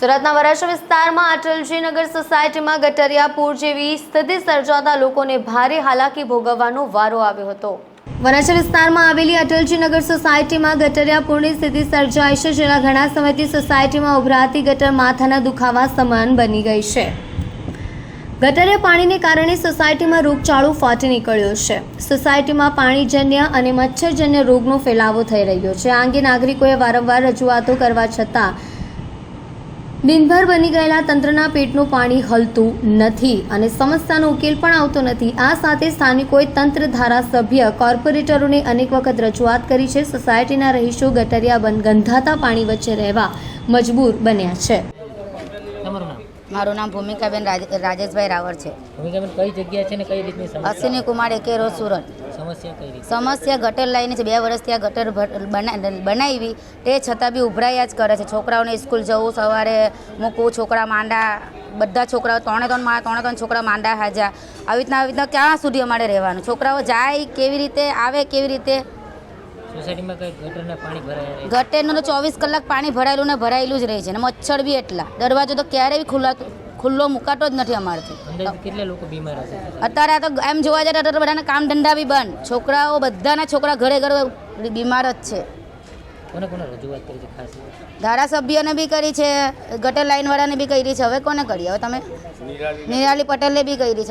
સુરતના વરાછા વિસ્તારમાં અટલજી નગર સોસાયટીમાં ગટરિયાપુર જેવી સ્થિતિ સર્જાતા લોકોને ભારે હાલાકી ભોગવવાનો વારો આવ્યો હતો. વરાછા વિસ્તારમાં આવેલી અટલજી નગર સોસાયટીમાં ગટરિયાપુરની સ્થિતિ સર્જાઈ છે, જેના ઘણા સમયથી સોસાયટીમાં ઉભરાતી ગટર માથાના દુખાવા સમાન બની ગઈ છે. ગટરે પાણીને કારણે સોસાયટીમાં રોગચાળો ફાટી નીકળ્યો છે. સોસાયટીમાં પાણીજન્ય અને મચ્છરજન્ય રોગનો ફેલાવો થઈ રહ્યો છે. આ અંગે નાગરિકોએ વારંવાર રજૂઆતો કરવા છતાં દિનભર બની ગયેલા તંત્રના પેટનું પાણી હલતું નથી અને સમસ્યાનો ઉકેલ પણ આવતો નથી. આ સાથે સ્થાનિકોએ તંત્ર ધારાસભ્ય કોર્પોરેટરોને અનેક વખત રજૂઆત કરી છે. સોસાયટીના રહીશો ગટરિયા બંધ ગંધાતા પાણી વચ્ચે રહેવા મજબૂર બન્યા છે. મારું નામ ભૂમિકાબેન રાજેશભાઈ રાવળ છે. ભૂમિકાબેન કઈ જગ્યા છે ને કઈ રીતની અશ્વિની કુમાર એકે સુરત. સમસ્યા કઈ રીતે? સમસ્યા ગટર લાવીને છે બે વર્ષથી આ ગટર બનાવી તે છતાં બી ઉભરાયા જ કરે છે. છોકરાઓને સ્કૂલ જવું સવારે મૂકવું છોકરા માંડા બધા છોકરાઓ ત્રણે ત્રણ મા ત્રણે ત્રણ છોકરા માંડા હાજા આવી રીતના આવી રીતના ક્યાં સુધી અમારે રહેવાનું? છોકરાઓ જાય કેવી રીતે આવે કેવી રીતે? ગટરના તો ચોવીસ કલાક પાણી ભરાયેલું ને ભરાયેલું જ રહે છે. ને મચ્છર બી એટલા. દરવાજો તો ક્યારેય બી ખુલ્લા મુકાતો જ નથી અમારથી. કેટલા લોકો બીમાર હશે? અત્યારે આ તો એમ જોવા જાય તો બધાના કામ ધંધા બી બંધ. છોકરાઓ બધાના છોકરા ઘરે ઘરે બીમાર જ છે. કોને કોને રજૂઆત કરી છે ખાસ? ધારાસભ્યને બી કરી છે ગટર લાઈનવાળાને બી કરી છે. હવે કોને કરી? હવે તમે? નિરાલી. પટેલે બી કરી છે.